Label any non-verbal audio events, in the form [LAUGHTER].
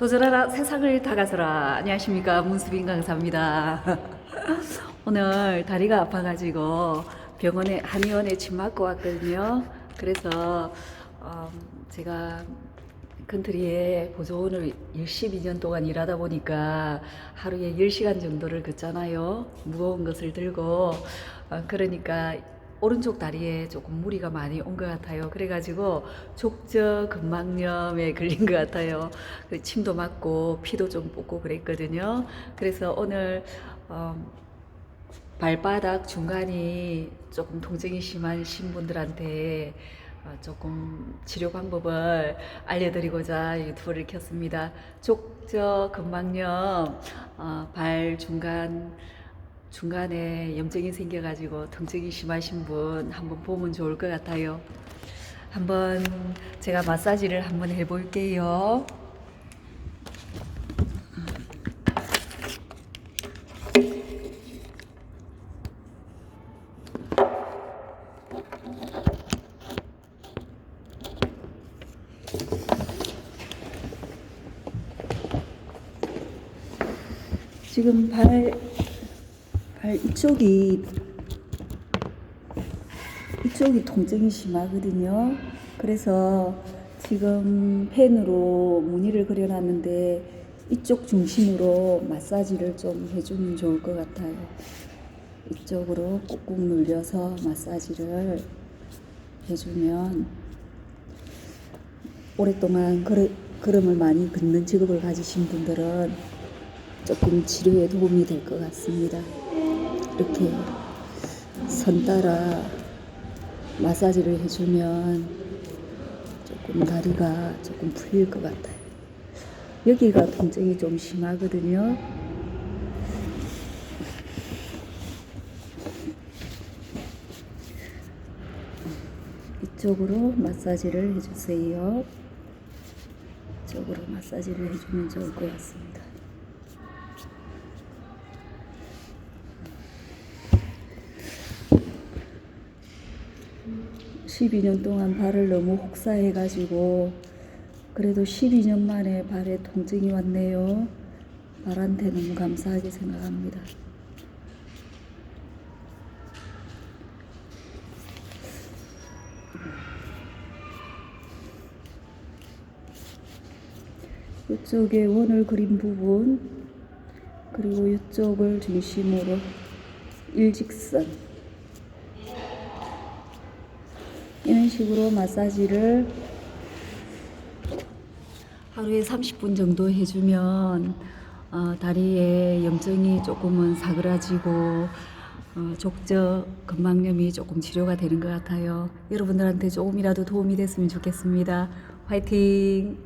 도전하라 세상을 다가서라. 안녕하십니까 문수빈 강사입니다. [LAUGHS] 오늘 다리가 아파가지고 병원에 한의원에 침 맞고 왔거든요. 그래서 어, 제가 컨트리에 보조원을 12년 동안 일하다 보니까 하루에 10시간 정도를 걷잖아요. 무거운 것을 들고. 어, 그러니까 오른쪽 다리에 조금 무리가 많이 온 것 같아요. 그래가지고 족저 근막염에 걸린 것 같아요. 그 침도 맞고 피도 좀 뽑고 그랬거든요. 그래서 오늘 어, 발바닥 중간이 조금 통증이 심한 신분들한테 어, 조금 치료 방법을 알려드리고자 유튜브를 켰습니다. 족저 근막염, 어, 발 중간 중간에 염증이 생겨가지고 통증이 심하신 분 한번 보면 좋을 것 같아요. 한번 제가 마사지를 한번 해볼게요. 지금 발, 발 이쪽이 이쪽이 통증이 심하거든요. 그래서 지금 펜으로 무늬를 그려놨는데 이쪽 중심으로 마사지를 좀 해주면 좋을 것 같아요. 이쪽으로 꾹꾹 눌려서 마사지를 해주면 오랫동안 걸음, 걸음을 많이 걷는 직업을 가지신 분들은 조금 치료에 도움이 될 것 같습니다. 이렇게 선 따라 마사지를 해주면 조금 다리가 조금 풀릴 것 같아요. 여기가 통증이 좀 심하거든요. 이쪽으로 마사지를 해주세요. 이쪽으로 마사지를 해주면 좋을 것 같습니다. 12년 동안 발을 너무 혹사해가지고 그래도 12년 만에 발에 통증이 왔네요. 발한테 너무 감사하게 생각합니다. 이쪽에 원을 그린 부분 그리고 이쪽을 중심으로 일직선 이런 식으로 마사지를 하루에 30분 정도 해주면 어, 다리에 염증이 조금은 사그라지고 어, 족저 근막염이 조금 치료가 되는 것 같아요. 여러분들한테 조금이라도 도움이 됐으면 좋겠습니다. 화이팅!